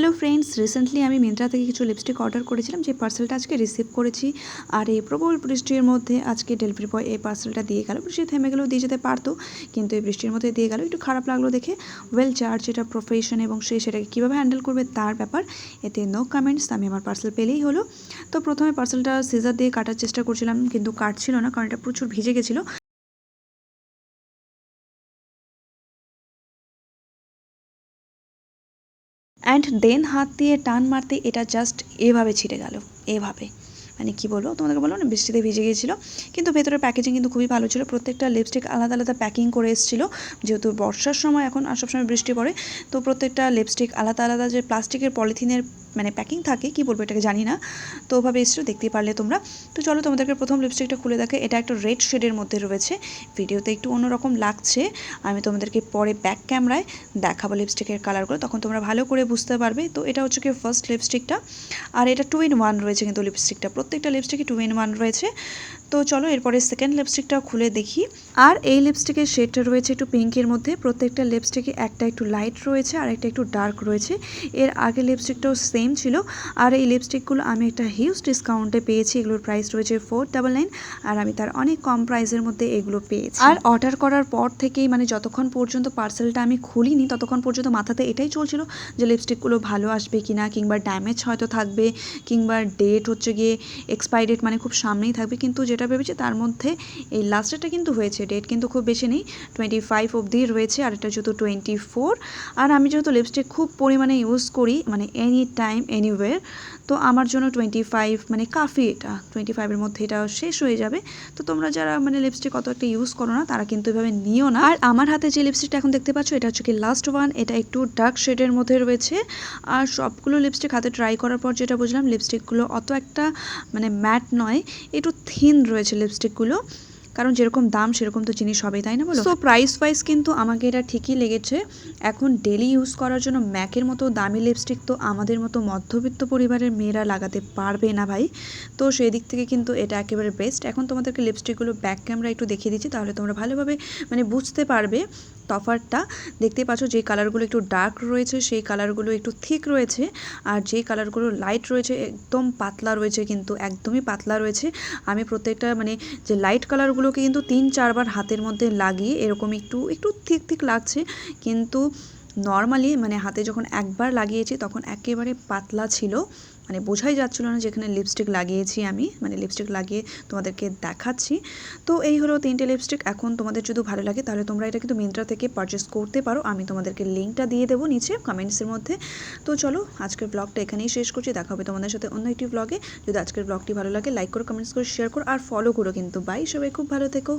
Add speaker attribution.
Speaker 1: Hello friends recently আমি মিন্ত্রা থেকে কিছু লিপস্টিক অর্ডার করেছিলাম, যে পার্সেলটা আজকে রিসিভ করেছি। আর এই প্রবল বৃষ্টির মধ্যে আজকে ডেলিভারি বয় এই পার্সেলটা দিয়ে গেল। বৃষ্টি থেমে গেলেও দিয়ে যেতে পারতো, কিন্তু এই বৃষ্টির মধ্যে দিয়ে গেল। একটু খারাপ লাগল দেখে। ওয়েল চার্জ এটা প্রফেশন এবং সে সেটাকে কীভাবে হ্যান্ডেল করবে তার ব্যাপার, এতে নো কমেন্টস আমি আমার পার্সেল পেলেই হলো। তো প্রথমে পার্সেলটা সিজার দিয়ে কাটার চেষ্টা করছিলাম, কিন্তু কাটছিল না, কারণ এটা প্রচুর ভিজে গেছিল। অ্যান্ড দেন হাত দিয়ে টান মারতে এটা জাস্ট এভাবে ছিঁড়ে গেল এভাবে। মানে কি বলব, তোমাদেরকে বলো না, বৃষ্টিতে ভিজে গিয়েছিল। কিন্তু ভেতরের প্যাকেজিং কিন্তু খুবই ভালো ছিল। প্রত্যেকটা লিপস্টিক আলাদা আলাদা প্যাকিং করে এসেছিল। যেহেতু বর্ষার সময় এখন আর সবসময় বৃষ্টি পড়ে, তো প্রত্যেকটা লিপস্টিক আলাদা আলাদা যে প্লাস্টিকের পলিথিনের মানে প্যাকিং থাকে, কি বলব এটাকে জানি না। তো ওভাবে এসেছিল দেখতেই পারলে তোমরা। তো চলো তোমাদেরকে প্রথম লিপস্টিকটা খুলে দেখে, এটা একটা রেড শেডের মধ্যে রয়েছে। ভিডিওতে একটু অন্যরকম লাগছে। আমি তোমাদেরকে পরে ব্যাক ক্যামেরায় দেখাবো লিপস্টিকের কালারগুলো তখন তোমরা ভালো করে বুঝতে পারবে। তো এটা হচ্ছে কি ফার্স্ট লিপস্টিকটা আর এটা টু ইন ওয়ান রয়েছে কিন্তু লিপস্টিকটা প্রত্যেকটা লিপস্টিকই টু ইন ওয়ান রয়েছে। তো চলো এরপরে সেকেন্ড লিপস্টিকটা খুলে দেখি। আর এই লিপস্টিকের শেডটা রয়েছে একটু পিঙ্কের মধ্যে। প্রত্যেকটা লিপস্টিকে একটা একটু লাইট রয়েছে, আর একটা একটু ডার্ক রয়েছে। এর আগে লিপস্টিকটাও সেম ছিল। আর এই লিপস্টিকগুলো আমি একটা হিউজ ডিসকাউন্টে পেয়েছি। এগুলোর প্রাইস রয়েছে ফোর ডাবল নাইন আর আমি তার অনেক কম প্রাইসের মধ্যে এগুলো পেয়েছি। আর অর্ডার করার পর থেকেই মানে যতক্ষণ পর্যন্ত পার্সেলটা আমি খুলিনি, ততক্ষণ পর্যন্ত মাথাতে এটাই চলছিল যে লিপস্টিকগুলো ভালো আসবে কি না কিংবা ড্যামেজ হয়তো থাকবে, কিংবা ডেট হচ্ছে গিয়ে এক্সপায়ার ডেট মানে খুব সামনেই থাকবে। কিন্তু যেটা ভেবেছি তার মধ্যে এই লাস্টেরটা কিন্তু হয়েছে ডেট কিন্তু খুব বেশি নেই টোয়েন্টি ফাইভ অবধি রয়েছে আর এটা যেহেতু টোয়েন্টি ফোর আর আমি যেহেতু লিপস্টিক খুব পরিমাণে ইউজ করি মানে এনি টাইম এনিওয়ের তো আমার জন্য টোয়েন্টি ফাইভ মানে কাফি এটা টোয়েন্টি ফাইভের মধ্যে এটা শেষ হয়ে যাবে। তো তোমরা যারা মানে লিপস্টিক অত একটা ইউজ করো না, তারা কিন্তু এভাবে নিও না। আর আমার হাতে যে লিপস্টিকটা এখন দেখতে পাচ্ছ, এটা হচ্ছে কি লাস্ট ওয়ান এটা একটু ডার্ক শেডের মধ্যে রয়েছে। আর সবগুলো লিপস্টিক হাতে ট্রাই করার পর যেটা বুঝলাম লিপস্টিকগুলো অত একটা মানে ম্যাট নয়, একটু থিন রয়েছে লিপস্টিকগুলো কারণ যেরকম দাম, সেরকম তো জিনিস হবে তাই না বলো? তো প্রাইস ওয়াইজ কিন্তু আমাকে এটা ঠিকই লেগেছে। এখন ডেলি ইউজ করার জন্য ম্যাকের মতো দামি লিপস্টিক তো আমাদের মতো মধ্যবিত্ত পরিবারের মেয়েরা লাগাতে পারবে না ভাই। তো সেই দিক থেকে কিন্তু এটা একেবারে বেস্ট এখন তোমাদেরকে লিপস্টিকগুলো ব্যাক ক্যামেরা একটু দেখিয়ে দিচ্ছি, তাহলে তোমরা ভালোভাবে মানে বুঝতে পারবে। তফাতটা দেখতে পাচ্ছ যে কালারগুলো একটু ডার্ক রয়েছে, সেই কালারগুলো একটু থিক রয়েছে আর যে কালারগুলো লাইট রয়েছে, একদম পাতলা রয়েছে কিন্তু, একদমই পাতলা রয়েছে। আমি প্রত্যেকটা মানে যে লাইট কালারগুলোকে কিন্তু তিন চারবার হাতের মধ্যে লাগিয়ে এরকম একটু একটু থিক থিক লাগছে কিন্তু নর্মালি মানে হাতে যখন একবার লাগিয়েছি তখন একেবারে পাতলা ছিল। মানে বোঝাই যাচ্ছিল না যেখানে লিপস্টিক লাগিয়েছি আমি। মানে লিপস্টিক লাগিয়ে তোমাদেরকে দেখাচ্ছি। তো এই হলো তিনটে লিপস্টিক এখন তোমাদের যদি ভালো লাগে তাহলে তোমরা এটা কিন্তু মিন্ত্রা থেকে পারচেস করতে পারো। আমি তোমাদেরকে লিঙ্কটা দিয়ে দেবো নিচে কমেন্টসের মধ্যে। তো চলো, আজকের ব্লগটা এখানেই শেষ করছি। দেখা হবে তোমাদের সাথে অন্য একটি ব্লগে যদি আজকের ব্লগটি ভালো লাগে লাইক করো কমেন্টস করো শেয়ার করো, আর ফলো করো কিন্তু। বাই সবাই, খুব ভালো থেকো।